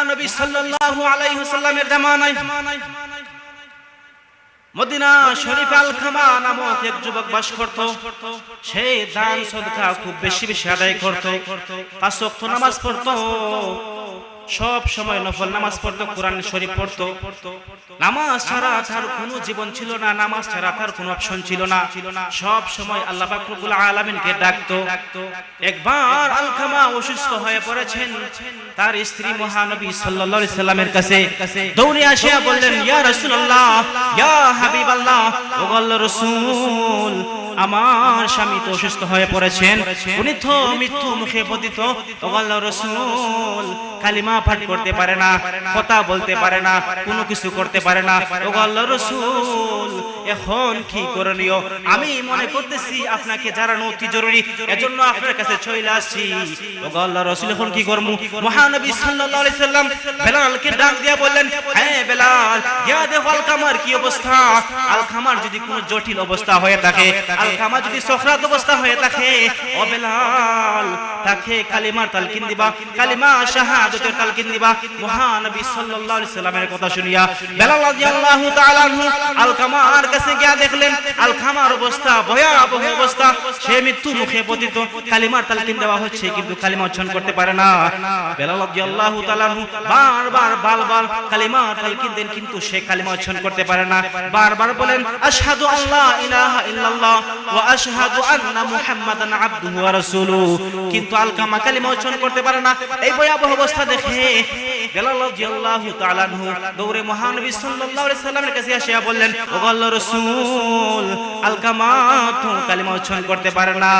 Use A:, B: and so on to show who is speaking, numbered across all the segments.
A: মহানবী সাল্লাল্লাহু আলাইহি ওয়াসাল্লামের মদিনা শরীফ আল খামা নামক এক যুবক বাস করত। সে দান সদকা খুব বেশি বেশি আদায় করত। পাঁচ ওয়াক্ত নামাজ পড়তো। সব সময় নফল নামাজ পড়তো কোরআন শরীফ পড়তো। নামাজ ছাড়া তার কোনো জীবন ছিল না নামাজ ছাড়া তার কোনো অপশন ছিল না। সব সময় আল্লাহ পাক রব্বুল আলামিনকে ডাকতো। একবার আলখামা অসুস্থ হয়ে পড়েছেন তার স্ত্রী মহানবী সাল্লাল্লাহু আলাইহি সাল্লামের কাছে দৌড়ে আসিয়া বললেন ইয়া রাসূলুল্লাহ ইয়া হাবিবাল্লাহ ও আল্লাহর রাসূল আমার স্বামী তো অসুস্থ হয়ে পড়েছেন উনি তো মৃত্যু মুখে পতিত ও আল্লাহর রাসূল কালিমা পাঠ করতে পারে না, কথা বলতে পারে না, কোনো কিছু করতে পারে না। ও আল্লাহর রাসূল, এখন কি করণীয়? আমি মনে করতেছি আপনাকে জানানো অতি জরুরি, এজন্য আপনার কাছে চলে আসছি। ও আল্লাহর রাসূল, এখন কি করব মহানবী সাল্লাল্লাহু আলাইহি সাল্লাম বেলালকে ডাক দিয়া বললেন হ্যাঁ বেলাল, ইয়া দেখো আলকামার কি অবস্থা? আলকামার যদি কোনো জটিল অবস্থা হয়ে থাকে আলকামা যদি সখরাত অবস্থা হয়ে থাকে, ও বেলাল তাকে কালিমার তালকিন দিবা। কালিমা শাহাদাতের তালকিন দিবা। মহানবী সাল্লাল্লাহু আলাইহি সাল্লামের কথা শুনিয়া বেলাল রাদিয়াল্লাহু তাআলা আলকামার কাছে গিয়া দেখলেন, আলকামার অবস্থা ভয়াবহ অবস্থা। সে মৃত্যু মুখে পতিত কালিমার তালকিন দেওয়া হচ্ছে কিন্তু কালিমা উচ্চারণ করতে পারে না। বেলাল রাদিয়াল্লাহু তাআলা বারবার বারবার কালিমা তালকিন দেন কিন্তু সে কালিমা উচ্চারণ করতে পারে না। বারবার বলেন আশহাদু আল্লাহ ইলাহা ইল্লাল্লাহ ওয়া আশহাদু আন্না মুহাম্মাদান আবদুহু ওয়া রাসূলুহু। কিন্তু আলকামা কালিমা উচ্চারণ করতে পারে না। এই ভয়াবহ অবস্থা দেখে বেলাল রাদিয়াল্লাহু তাআলা দৌড়ে মহানবী সাল্লাল্লাহু আলাইহি সাল্লামের কাছে আসিয়া বললেন ও আল্লাহর রাসূল আলকামা কালিমা উচ্চারণ করতে পারে না।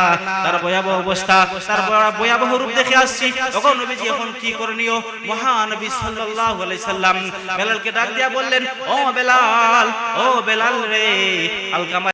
A: তার ভয়াবহ অবস্থা, তার ভয়াবহ রূপ দেখে আসছি। তখন নবীজি এখন কি করণীয়? মহানবী সাল্লাল্লাহু আলাইহি সাল্লাম বেলালকে ডাক দিয়া বললেন, ও বেলাল ও বেলাল রে আলকামা